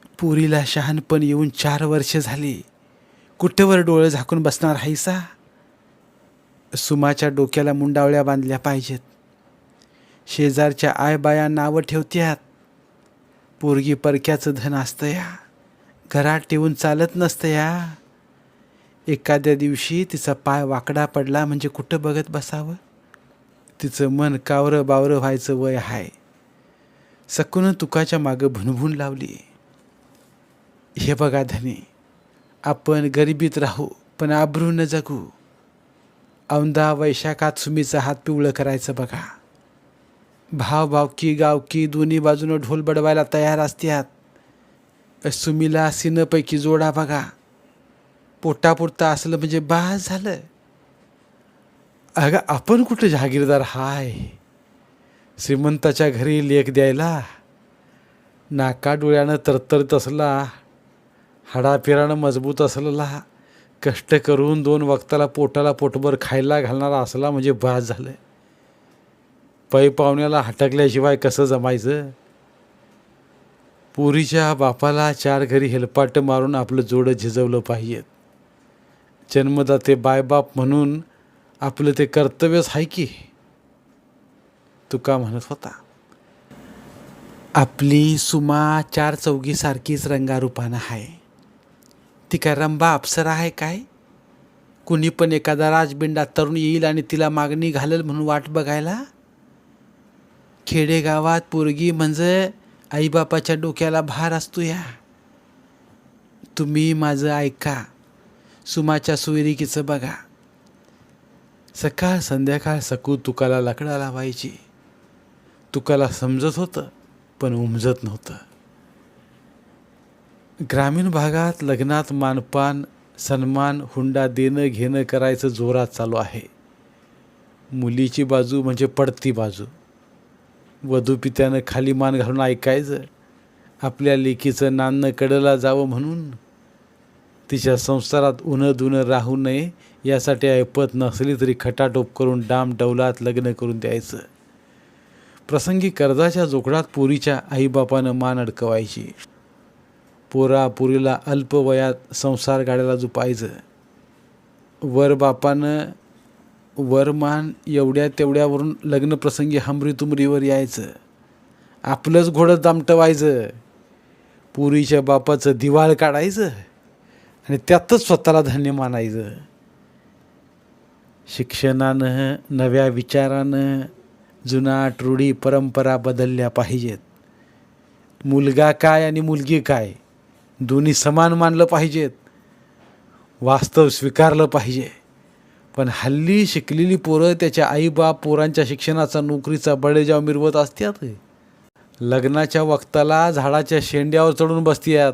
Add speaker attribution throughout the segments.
Speaker 1: पुरीला शहाणपण येऊन चार वर्ष झाली. कुठेवर डोळे झाकून बसणार हायसा? सुमाच्या डोक्याला मुंडावळ्या बांधल्या पाहिजेत. शेजारच्या आयबाया नावं ठेवत्यात. पोरगी परक्याचं धन असतं या घरात ठेवून चालत नसतं या एखाद्या दिवशी तिचा पाय वाकडा पडला म्हणजे कुठं बघत बसावं? तिचं मन कावरं बावरं व्हायचं वय आहे सकून तुकाच्या मागं भुनभुन लावली. हे बघा धनी आपण गरिबीत राहू पण आबरू न जगू. औंदा वैशाखात सुमीचा हात पिवळं करायचं बघा. भाव भावकी गावकी दोन्ही बाजूनं ढोल बडवायला तयार असत्यात. सुमीला सिनपैकी जोडा बघा. पोटापुरता असलं म्हणजे बास झालं. अगं आपण कुठं जहागीरदार हाय. श्रीमंताच्या घरी लेख द्यायला. नाका डोळ्यानं तरतरत असला. हाडापिरानं मजबूत असलेला कष्ट करून दोन वक्ताला पोटाला पोटभर खायला घालणारा असला म्हणजे बास झालं पै पाहुण्याला हटकल्याशिवाय कसं जमायचं? पुरीच्या बापाला चार घरी हेलपाट मारून आपलं जोडं झिजवलं पाहिजेत जन्मदाते बायबाप म्हणून आपलं ते कर्तव्यच आहे की? तुका म्हणत होता. आपली सुमा चार चौघीसारखीच रंगारूपानं आहे ती काय रंबा अप्सरा आहे काय? कुणी पण एखादा राजबिंडा तरुण येईल आणि तिला मागणी घालेल म्हणून वाट बघायला? खेडेगावात पोरगी म्हणजे आईबापाच्या डोक्याला भार असतो या. तुम्ही माझं ऐका. सुमाच्या सुविरिकीचं बघा. सकाळ संध्याकाळ सकू तुकाला लकडा लावायची. तुकाला समजत होतं पण उमजत नव्हतं. ग्रामीण भागात लग्नात मानपान सन्मान हुंडा देणं घेणं करायचं जोरात चालू आहे. मुलीची बाजू म्हणजे पडती बाजू. वधू पित्यानं खाली मान घालून ऐकायचं आपल्या लेकीचं नाणं कडला जावं म्हणून. तिच्या संसारात उन दुनं राहू नये यासाठी ऐपत नसली तरी खटाटोप करून डाम डौलात लग्न करून द्यायचं. प्रसंगी कर्जाच्या जोखडात पोरीच्या आईबापानं मान अडकवायची. पोरापुरीला अल्प वयात संसार गाड्याला जुपायचं वर बापानं वरमान एवढ्या तेवढ्यावरून लग्नप्रसंगी हमरीतुमरीवर यायचं. आपलंच घोडं दामटवायचं. पुरीच्या बापाचं दिवाळ काढायचं. आणि त्यातच स्वतःला धन्य मानायचं. शिक्षणानं नव्या विचारानं जुनाट रूढी परंपरा बदलल्या पाहिजेत. मुलगा काय आणि मुलगी काय? दोन्ही समान मानलं पाहिजेत. वास्तव स्वीकारलं पाहिजे. पण हल्ली शिकलेली पोरं त्याच्या आईबाप पोरांच्या शिक्षणाचा नोकरीचा बळेजाव मिरवत असतात लग्नाच्या वक्ताला झाडाच्या शेंड्यावर चढून बसतात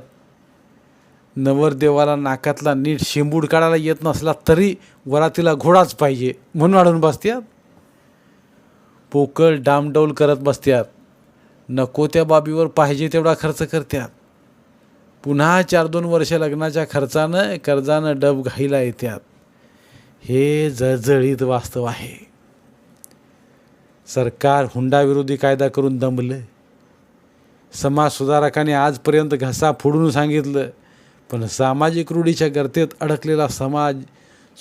Speaker 1: नवरदेवाला नाकातला नीट शिंबूड काढायला येत नसला तरी वरातीला घोडाच पाहिजे म्हणून अडून बसत्यात. पोकळ डामडौल करत बसत्यात. नको त्या बाबीवर पाहिजे तेवढा खर्च करत्यात. पुन्हा चार दोन वर्ष लग्नाच्या खर्चानं कर्जानं डब घाईला येत्यात. हे जळजळीत वास्तव आहे. सरकार हुंडाविरोधी कायदा करून दमलं. समाज सुधारकाने आजपर्यंत घसा फोडून सांगितलं पण सामाजिक रूढीच्या गर्तेत अडकलेला समाज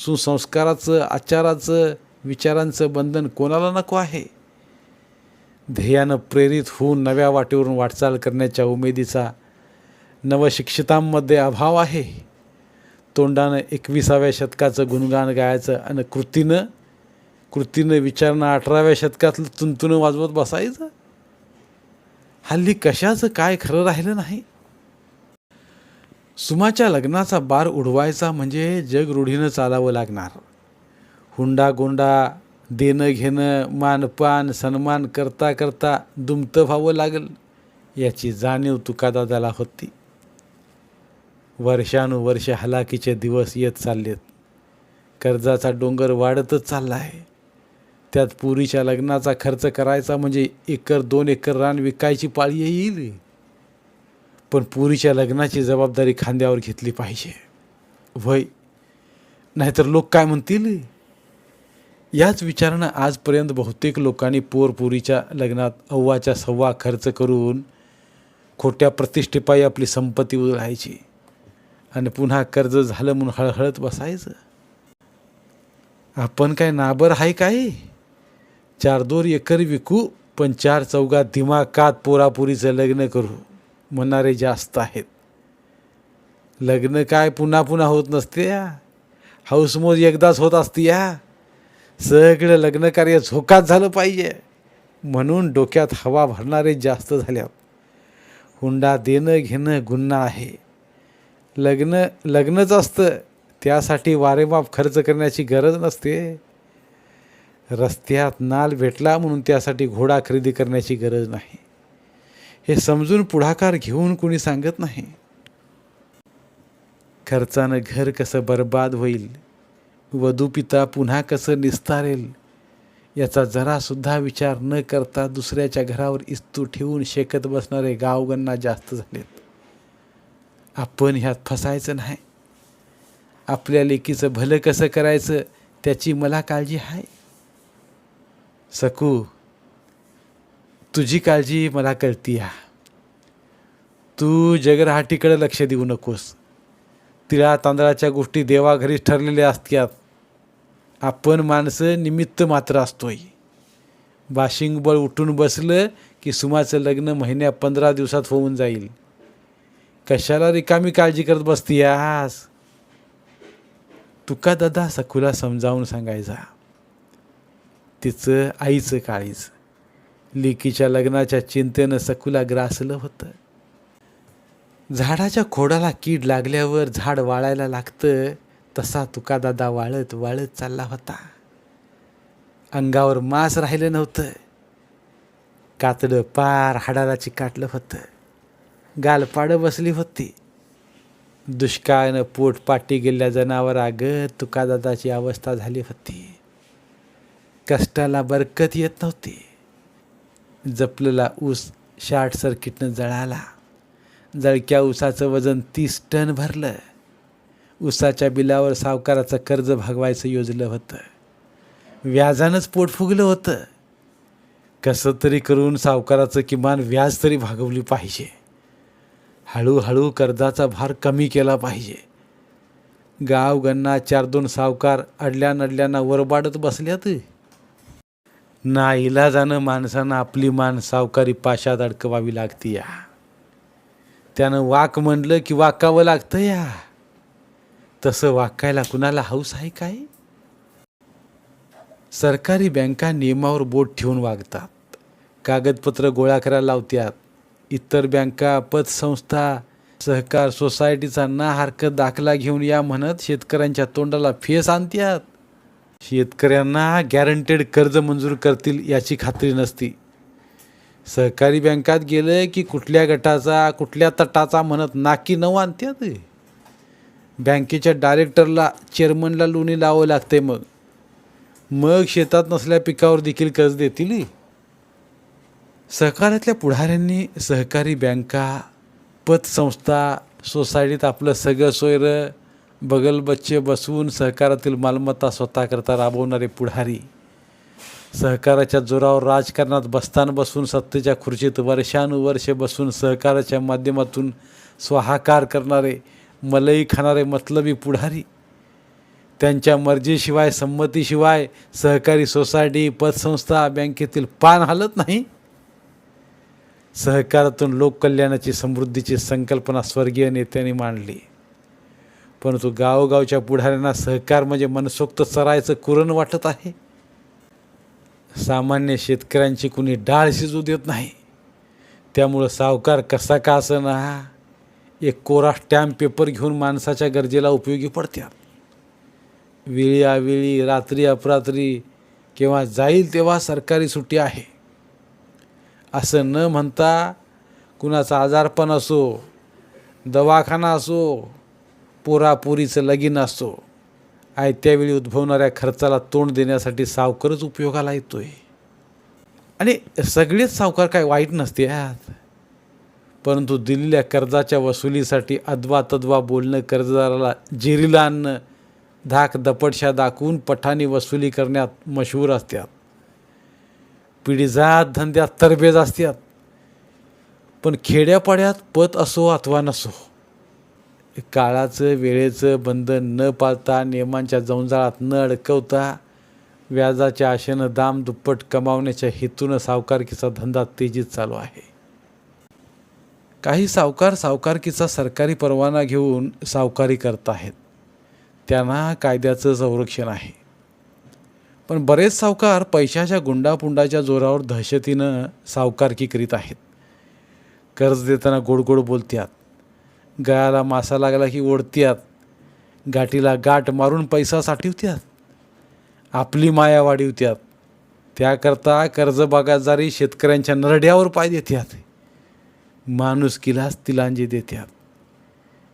Speaker 1: सुसंस्काराचं आचाराचं विचारांचं बंधन कोणाला नको आहे? ध्येयानं प्रेरित होऊन नव्या वाटेवरून वाटचाल करण्याच्या उमेदीचा नवशिक्षितांमध्ये अभाव आहे. तोंडानं एकविसाव्या शतकाचं गुणगान गायचं आणि कृतीनं कृतीनं विचारणं अठराव्या शतकातलं तुंतुनं वाजवत बसायचं? हल्ली कशाचं काय खरं राहिलं नाही? सुमाच्या लग्नाचा बार उडवायचा म्हणजे जग रूढीनं चालावं लागणार. हुंडा गोंडा देणं घेणं मानपान सन्मान करता करता दुमतं व्हावं लागेल. याची जाणीव तुकादादाला होती. वर्षानुवर्ष हलाखीचे दिवस येत चाललेत. कर्जाचा डोंगर वाढतच चालला आहे. त्यात पुरीच्या लग्नाचा खर्च करायचा म्हणजे एकर दोन एकर रान विकायची पाळी येईल. पण पुरीच्या लग्नाची जबाबदारी खांद्यावर घेतली पाहिजे. वय नाहीतर लोक काय म्हणतील? याच विचारानं आजपर्यंत बहुतेक लोकांनी पोरपुरीच्या लग्नात अव्वाच्या सव्वा खर्च करून खोट्या प्रतिष्ठेपायी आपली संपत्ती उधळायची. आणि पुन्हा कर्ज झालं म्हणून हळहळत बसायचं. आपण काय नाबर आहे काय? चार दोर एकर विकू पण चार चौघात दिमाकात पोरापुरीचं लग्न करू म्हणणारे जास्त आहेत. लग्न काय पुन्हा पुन्हा होत नसते या हाऊसमोज एकदाच होत असते या सगळं लग्नकार्य झोकात झालं पाहिजे. म्हणून डोक्यात हवा भरणारे जास्त झाल्यात. हुंडा देणं घेणं गुन्हा आहे. लग्न लग्नच असतं. त्यासाठी वारेमाप खर्च करण्याची गरज नसते. रस्त्यात नाल भेटला म्हणून त्यासाठी घोडा खरेदी करण्याची गरज नाही. हे समजून पुढाकार घेऊन कोणी सांगत नाही. खर्चानं घर कसं बर्बाद होईल? वधूपिता पुन्हा कसं निस्तारेल? याचा जरासुद्धा विचार न करता दुसऱ्याच्या घरावर इस्तू ठेवून शेकत बसणारे गावगणना जास्त झालेत. आपण ह्यात फसायचं नाही. आपल्या लेकीचं भलं कसं करायचं त्याची मला काळजी आहे. सकू तुझी काळजी मला कळती हा तू जगरहाटीकडे लक्ष देऊ नकोस. तिळा तांदळाच्या गोष्टी देवाघरीच ठरलेल्या असतात आपण माणसं निमित्त मात्र असतोय. बाशिंगबळ उठून बसलं की सुमाचं लग्न महिन्या पंधरा दिवसात होऊन जाईल. कशाला रिकामी काळजी करत बसती आज तुका दादा सखूला समजावून सांगायचा. तिचं आईचं काळीच लेकीच्या लग्नाच्या चिंतेनं सखूला ग्रासलं होतं. झाडाच्या खोडाला कीड लागल्यावर झाड वाळायला लागतं तसा तुका दादा वाळत वाळत चालला होता. अंगावर मांस राहिलं नव्हतं. कातडं पार हाडाला चिकाटलं होतं. गालपाडं बसली होती. दुष्काळानं पोट पाटी गेल्या जनावरागत तुकादादाची अवस्था झाली होती. कष्टाला बरकत येत नव्हती. जपलेला ऊस शॉर्ट सर्किटनं जळाला. जळक्या ऊसाचं वजन तीस टन भरलं. ऊसाच्या बिलावर सावकाराचं कर्ज भागवायचं योजलं होतं. व्याजानंच पोट फुगलं होतं. कसं तरी करून सावकाराचं किमान व्याज तरी भागवली पाहिजे. हळूहळू कर्जाचा भार कमी केला पाहिजे. गाव गन्ना चार दोन सावकार अडल्या नडल्यांना वरबाडत बसल्यात. ना इलाजानं माणसानं आपली मान सावकारी पाशात अडकवावी लागती या. त्यानं वाक म्हणलं की वाकावं लागतं या. तसं वाकायला कुणाला हौस आहे काय? सरकारी बँका नियमावर बोट ठेवून वागतात. कागदपत्र गोळा करायला लावत्यात. इतर बँका पतसंस्था सहकार सोसायटीचा ना हरकत दाखला घेऊन या म्हणत शेतकऱ्यांच्या तोंडाला फेस आणत्यात. शेतकऱ्यांना गॅरंटेड कर्ज मंजूर करतील याची खात्री नसती. सहकारी बँकात गेलं की कुठल्या गटाचा कुठल्या तटाचा म्हणत नाकी नऊ आणत्यात. बँकेच्या डायरेक्टरला चेअरमनला लोणी लावावं लागते मग. मग शेतात नसल्या पिकावर देखील कर्ज देतील. सहकारातल्या पुढाऱ्यांनी सहकारी बँका पतसंस्था सोसायटीत आपलं सगळं सोयरं बगल बच्चे बसवून सहकारातील मालमत्ता स्वतःकरता राबवणारे पुढारी सहकाराच्या जोरावर राजकारणात बस्तान बसून सत्तेच्या खुर्चीत वर्षानुवर्षे बसून सहकाराच्या माध्यमातून स्वाहाकार करणारे मलई खाणारे मतलबी पुढारी त्यांच्या मर्जीशिवाय संमतीशिवाय सहकारी सोसायटी पतसंस्था बँकेतील पान हलत नाही. सहकारातून लोककल्याणाची समृद्धीची संकल्पना स्वर्गीय नेत्यांनी मांडली. परंतु गावोगावच्या पुढाऱ्यांना सहकार म्हणजे मनसोक्त चरायचं कुरण वाटत आहे? सामान्य शेतकऱ्यांची कुणी डाळ शिजू देत नाही. त्यामुळं सावकार कसा का ना एक कोरा स्टॅम्प पेपर घेऊन माणसाच्या गरजेला उपयोगी पडतात वेळी आवेळी रात्री अपरात्री केव्हा जाईल तेव्हा सरकारी सुट्टी आहे. असं न म्हणता कुणाचा आजारपण असो दवाखाना असो पोरापोरीचं लगीन असो आयत्यावेळी उद्भवणाऱ्या खर्चाला तोंड देण्यासाठी सावकारच उपयोगाला येतो आहे आणि सगळेच सावकार काय वाईट नसते आत परंतु दिलेल्या कर्जाच्या वसुलीसाठी अद्वा तद्वा बोलणं कर्जदाराला जेरीला आणणं धाक दपटशा दाखवून पठाणी वसुली करण्यात मशहूर असतात पिढीजात धंद्यात तरबेज असतात. पण खेड्यापाड्यात पत असो अथवा नसो काळाचं वेळेचं बंधन न पाळता नियमांच्या जंजाळात न अडकवता व्याजाच्या आशेनं दाम दुप्पट कमावण्याच्या हेतूनं सावकारकीचा धंदा तेजीत चालू आहे. काही सावकार सावकारकीचा सरकारी परवाना घेऊन सावकारी करत आहेत. त्यांना कायद्याचं संरक्षण आहे. पण बरेच सावकार पैशाच्या गुंडापुंडाच्या जोरावर दहशतीनं सावकारकी करीत आहेत. कर्ज देताना गोड गोड बोलत्यात. गळ्याला मासा लागला की ओढत्यात. गाठीला गाठ मारून पैसा साठवत्यात. आपली माया वाढवत्यात. त्याकरता कर्जबागाजारी शेतकऱ्यांच्या नरड्यावर पाय देत्यात. माणुसकीलाच तिलांजी देत्यात.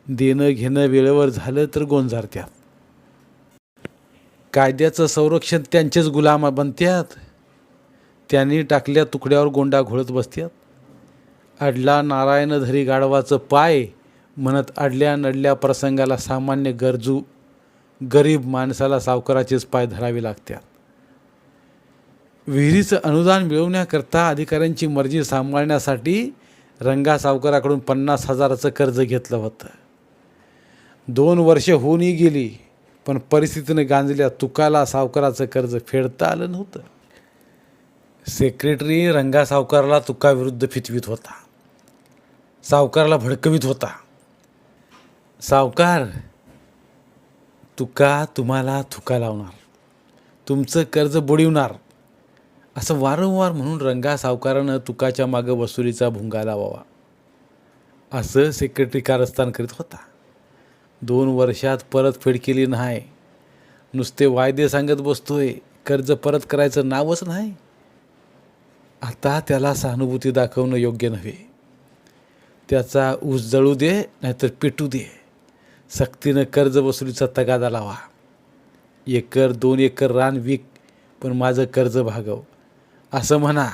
Speaker 1: देणं घेणं वेळेवर झालं तर गोंजारत्यात. कायद्याचं संरक्षण त्यांचेच गुलाम बनत्यात. त्यांनी टाकल्या तुकड्यावर गोंडा घोळत बसत्यात. अडला नारायण धरी गाढवाचं पाय म्हणत अडल्या नडल्या प्रसंगाला सामान्य गरजू गरीब माणसाला सावकाराचेच पाय धरावे लागतात विहिरीचं अनुदान मिळवण्याकरता अधिकाऱ्यांची मर्जी सांभाळण्यासाठी रंगा सावकाराकडून पन्नास हजाराचं कर्ज घेतलं होतं. दोन वर्ष होऊनही गेली. पण परिस्थितीने गांजल्या तुकाला सावकाराचं कर्ज फेडता आलं नव्हतं. सेक्रेटरी रंगा सावकाराला तुकाविरुद्ध फितवीत होता. सावकाराला भडकवीत होता. सावकार तुका तुम्हाला थुका लावणार. तुमचं कर्ज बुडवणार. असं वारंवार म्हणून रंगा सावकारानं तुकाच्या मागं वसुलीचा भुंगा लावावा. असं सेक्रेटरी कारस्थान करीत होता. दोन वर्षात परतफेड केली नाही. नुसते वायदे सांगत बसतोय. कर्ज परत करायचं नावच नाही. आता त्याला सहानुभूती दाखवणं योग्य नव्हे. त्याचा ऊस जळू दे नाहीतर पेटू दे. सक्तीनं कर्ज वसुलीचा तगादा लावा. एकर दोन एकर रान विक पण माझं कर्ज भागव. असं म्हणा.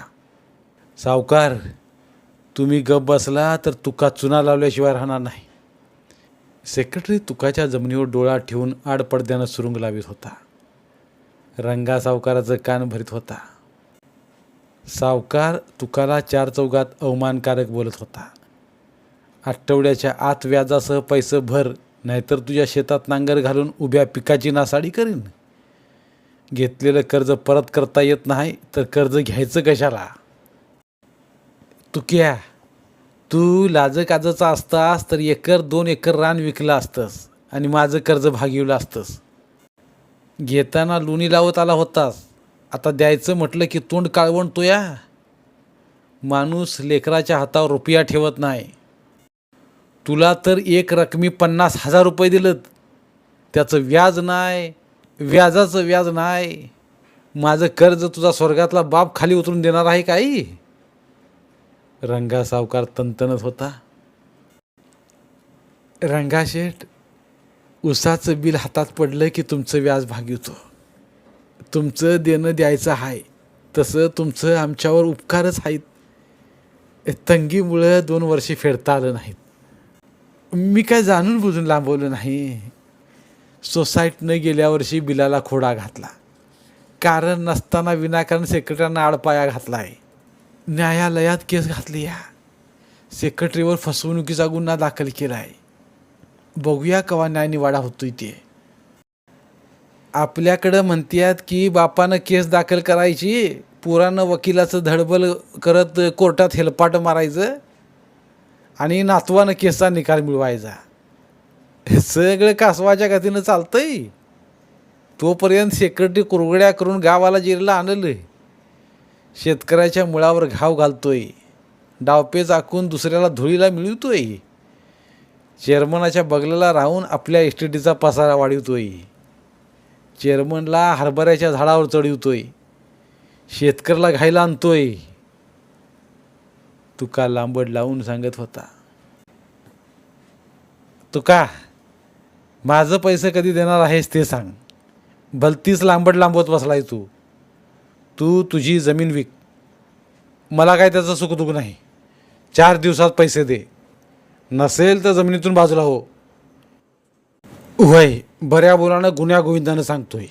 Speaker 1: सावकार तुम्ही गप बसला तर तुका चुना लावल्याशिवाय राहणार नाही. सेक्रेटरी तुकाच्या जमिनीवर डोळा ठेवून आडपडद्यानं सुरुंग लावित होता. रंगा सावकाराचं कान भरीत होता. सावकार तुकाला चार चौघात अवमानकारक बोलत होता. आठवड्याच्या आत व्याजासह पैसे भर नाहीतर तुझ्या शेतात नांगर घालून उभ्या पिकाची नासाडी करीन. घेतलेलं कर्ज परत करता येत नाही तर कर्ज घ्यायचं कशाला? तुक्या तू लाजकाजाचा असतास तर एकर दोन एकर रान विकलं असतंस आणि माझं कर्ज भागिवलं असतंस. घेताना लोणी लावत आला होतास. आता द्यायचं म्हटलं की तोंड काळवण या. माणूस लेकराच्या हातावर रुपया ठेवत नाही. तुला तर एक रकमी पन्नास हजार रुपये दिलं त्याचं व्याज नाही व्याजाचं व्याज नाही. माझं कर्ज तुझा स्वर्गातला बाप खाली उतरून देणार आहे काही? रंगा सावकार तंतनच होता. रंगाशेठ उसाचं बिल हातात पडलं की तुमचं व्याज भागिवतो तुमचं देणं द्यायचं आहे तसं तुमचं आमच्यावर उपकारच आहेत तंगीमुळं दोन वर्षे फेडता आलं नाहीत. मी काय जाणून बुजून लांबवलं नाही. सोसायटीनं गेल्या वर्षी बिलाला खोडा घातला. कारण नसताना विनाकारण सेक्रेटरीनं आडपाया घातला आहे न्यायालयात केस घातली या सेक्रेटरीवर फसवणुकीचा गुन्हा दाखल केला आहे बघूया कवा न्यायनिवाडा होतोय ते. आपल्याकडं म्हणतात की बापानं केस दाखल करायची पुरानं वकिलाचं धडबल करत कोर्टात हेलपाट मारायचं आणि नातवानं केसचा निकाल मिळवायचा. हे सगळं कासवाच्या गतीनं चालतंय. तोपर्यंत सेक्रेटरी कुरगड्या करून गावाला जिरला आणलं. शेतकऱ्याच्या मुळावर घाव घालतोय. डावपेच आखून दुसऱ्याला धुळीला मिळवतोय. चेअरमनाच्या बगल्याला राहून आपल्या इस्टेटीचा पसारा वाढवतोय. चेअरमनला हरभऱ्याच्या झाडावर चढवतोय. शेतकऱ्याला घायला आणतोय. तुका लांबड लावून सांगत होता. तुका
Speaker 2: माझं पैसे कधी देणार आहेस ते सांग. भलतीच लांबट लांबवत बसलाय तू. तू तुझी जमीन विक. मला काय त्याचं सुखदुःख नाही. चार दिवसात पैसे दे. नसेल तर जमिनीतून बाजूला हो. वय बऱ्या बोलानं गुन्ह्या गोविंदानं सांगतोय.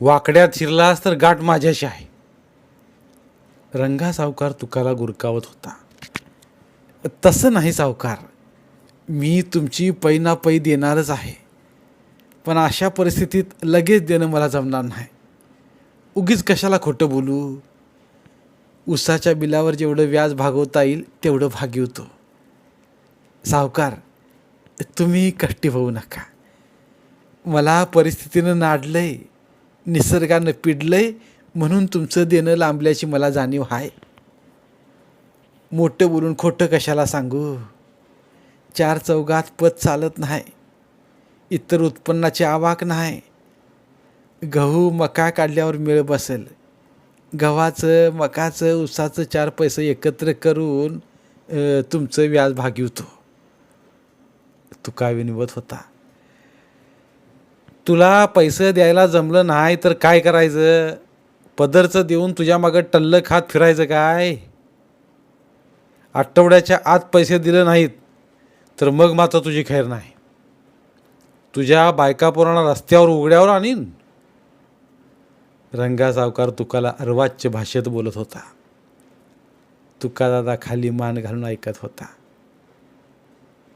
Speaker 2: वाकड्यात शिरलास तर गाठ माझ्याशी आहे. रंगा सावकार तुकाला गुरकावत होता. तसं नाही सावकार. मी तुमची पै ना पै देणारच आहे. पण अशा परिस्थितीत लगेच देणं मला जमणार नाही. उगीच कशाला खोटं बोलू? उसाच्या बिलावर जेवढं व्याज भागवता येईल तेवढं भागवतो सावकार तुम्ही कष्टी होऊ नका. मला परिस्थितीनं नाडलंय निसर्गानं पिडलंय म्हणून तुमचं देणं लांबल्याची मला जाणीव आहे मोठं बोलून खोटं कशाला सांगू? चार चौघात पद चालत नाही. इतर उत्पन्नाची आवाक नाही. गहू मका काढल्यावर मिळ बसेल. गव्हाचं मकाचं उसाचं चार पैसे एकत्र करून तुमचं व्याज भागवतो तू काय विनवत होता. तुला पैसे द्यायला जमलं नाही तर काय करायचं? पदरचं देऊन तुझ्या मागं टल्ल खात फिरायचं काय? आठवड्याच्या आत पैसे दिले नाहीत तर मग मात्र तुझी खैर नाही. तुझ्या बायका पोरांना रस्त्यावर उघड्यावर आणीन. रंगा सावकार तुकाला अर्वाच्य भाषेत बोलत होता. तुकादादा खाली मान घालून ऐकत होता.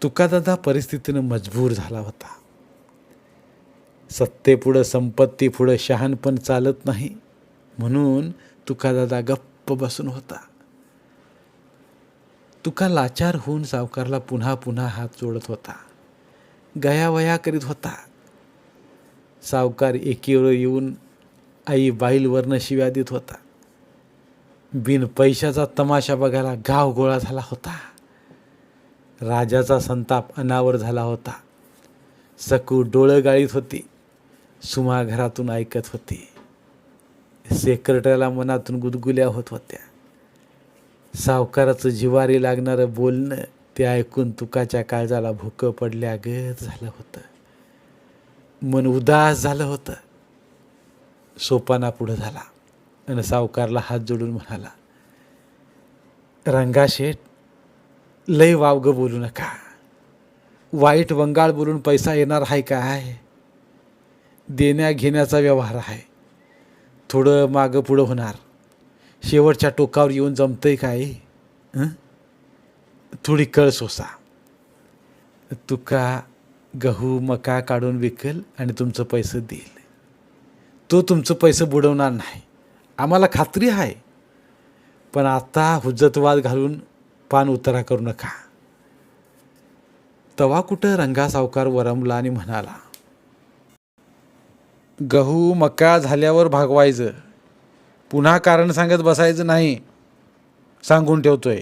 Speaker 2: तुकादादा परिस्थितीनं मजबूर झाला होता. सत्तेपुढं संपत्तीपुढं शहाणपण चालत नाही म्हणून तुकादादा गप्प बसून होता. तुका लाचार होऊन सावकारला पुन्हा पुन्हा हात जोडत होता. गयावया करीत होता. सावकार एकीवर येऊन आई बाईलवरनं शिव्या देत होता. बिन पैशाचा तमाशा बघायला गाव गोळा झाला होता. राजाचा संताप अनावर झाला होता. सकू डोळं गाळीत होती. सुमा घरातून ऐकत होती. सेक्रेटरीला मनातून गुदगुल्या होत होत्या. सावकाराचं जिवारी लागणारं बोलणं ते ऐकून तुकाच्या काळजाला भुकं पडल्यागत झालं होतं. मन उदास झालं होतं. सोपाना पुढं झाला आणि सावकारला हात जोडून म्हणाला रंगाशेठ लय वावगं बोलू नका. वाईट वंगाळ बोलून पैसा येणार आहे काय? देण्या घेण्याचा व्यवहार आहे थोडं मागं पुढं होणार. शेवटच्या टोकावर येऊन जमतंय काय? थोडी कळ सोसा. तुका गहू मका काढून विकल आणि तुमचं पैसे देईल. तो तुमचं पैसे बुडवणार नाही. आम्हाला खात्री आहे. पण आता हुज्जतवाद घालून पान उतारा करू नका. तवा कुठं रंगा सावकार वरमला आणि म्हणाला गहू मका झाल्यावर भागवायचं. पुन्हा कारण सांगत बसायचं नाही सांगून ठेवतोय.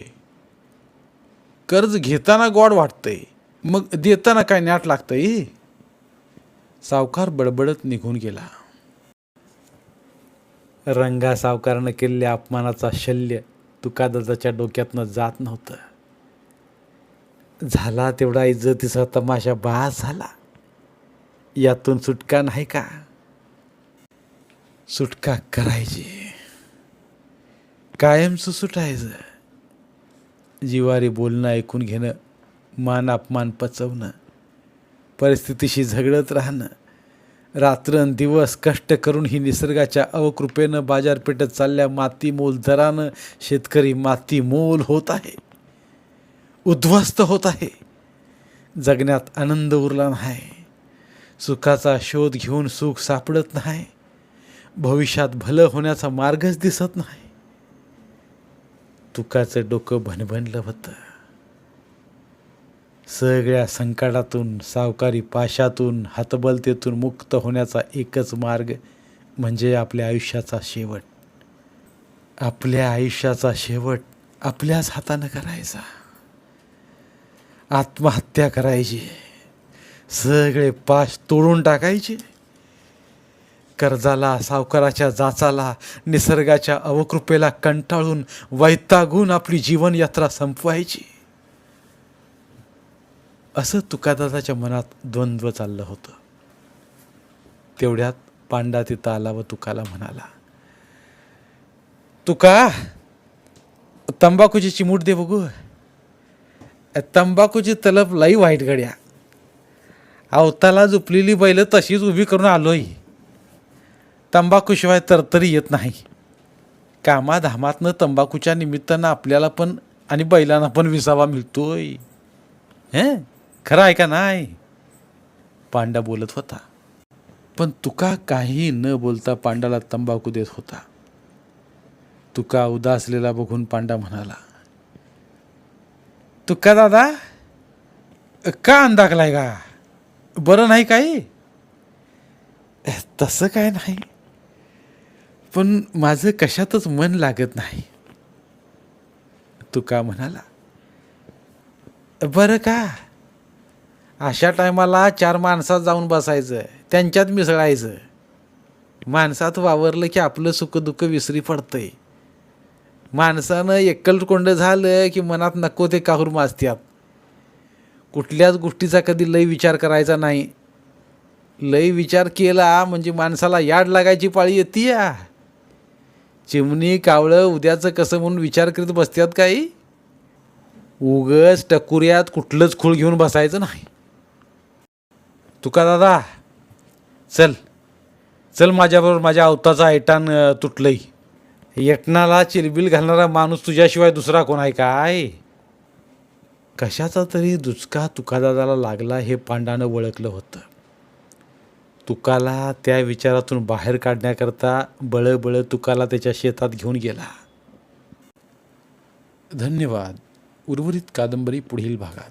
Speaker 2: कर्ज घेताना गोड वाटतंय. मग देताना काय नाट लागतंय? सावकार बडबडत निघून गेला. रंगा सावकारानं केलेल्या अपमानाचा शल्य तुकादादाच्या डोक्यातनं जात नव्हतं. झाला तेवढा इज्जतीचा तमाशा बास झाला. यातून सुटका नाही का? सुटका करायची. कायमचं सुटायचं जिवारी बोलणं ऐकून घेणं मान अपमान पचवणं परिस्थितीशी झगडत राहणं रात्रंदिवस कष्ट करून ही निसर्गाच्या अवकृपेनं बाजारपेठेत चालल्या माती मोल दरानं शेतकरी माती मोल होत आहे. उद्ध्वस्त होत आहे. जगण्यात आनंद उरला नाही. सुखाचा शोध घेऊन सुख सापडत नाही. भविष्यात भलं होण्याचा मार्गच दिसत नाही. तुकाचं डोकं भनभनलं होतं. सगळ्या संकटातून सावकारी पाशातून हातबलतेतून मुक्त होण्याचा एकच मार्ग म्हणजे आपल्या आयुष्याचा शेवट. आपल्या आयुष्याचा शेवट आपल्याच हातानं करायचा. आत्महत्या करायची. सगळे पाश तोडून टाकायचे. कर्जाला सावकाराच्या जाचाला निसर्गाच्या अवकृपेला कंटाळून वैतागून आपली जीवनयात्रा संपवायची. असं तुकादादाच्या मनात द्वंद्व चाललं होतं. तेवढ्यात पांडा तिथं आला व तुकाला म्हणाला तुका तंबाखूची चिमूट दे बघू. तंबाखूची तलप लई वाईट गड्या अवताला झुपलेली बैल तशीच उभी करून आलोय. तंबाखूशिवाय तरतरी येत नाही. कामाधामातनं तंबाखूच्या निमित्तानं आपल्याला पण आणि बैलांना पण विसावा मिळतोय. हं? खरं आहे का नाही? पांडा बोलत होता. पण तुका काही न बोलता पांडाला तंबाखू देत होता. तुका उदासलेला बघून पांडा म्हणाला तुका दादा का अंदाकलाय का बरं नाही काही? तसं काय नाही. पण माझं कशातच मन लागत नाही. तुका म्हणाला बरं का? अशा टायमाला चार माणसात जाऊन बसायचं त्यांच्यात मिसळायचं. माणसात वावरलं की आपलं सुखदुःख विसरी पडतंय. माणसानं एकलकोंड झालं की मनात नको ते काहूर माजत्यात. कुठल्याच गोष्टीचा कधी लय विचार करायचा नाही. लय विचार केला म्हणजे माणसाला याड लागायची पाळी येते या. चिमणी कावळं उद्याचं कसं म्हणून विचार करीत बसत्यात काही? उगच टकुऱ्यात कुठलंच खूळ घेऊन बसायचं नाही. तुका दादा? चल. चल माझ्याबरोबर माझ्या अवताचा ऐटान तुटलंय. यटनाला चिलबिल घालणारा माणूस तुझ्याशिवाय दुसरा कोण आहे काय? कशाचा तरी दुचका तुकादादाला लागला हे पांडानं ओळखलं होतं. तुकाला त्या विचारातून बाहेर काढण्याकरता बळबळ तुकाला त्याच्या शेतात घेऊन गेला. धन्यवाद. उर्वरित कादंबरी पुढील भागात.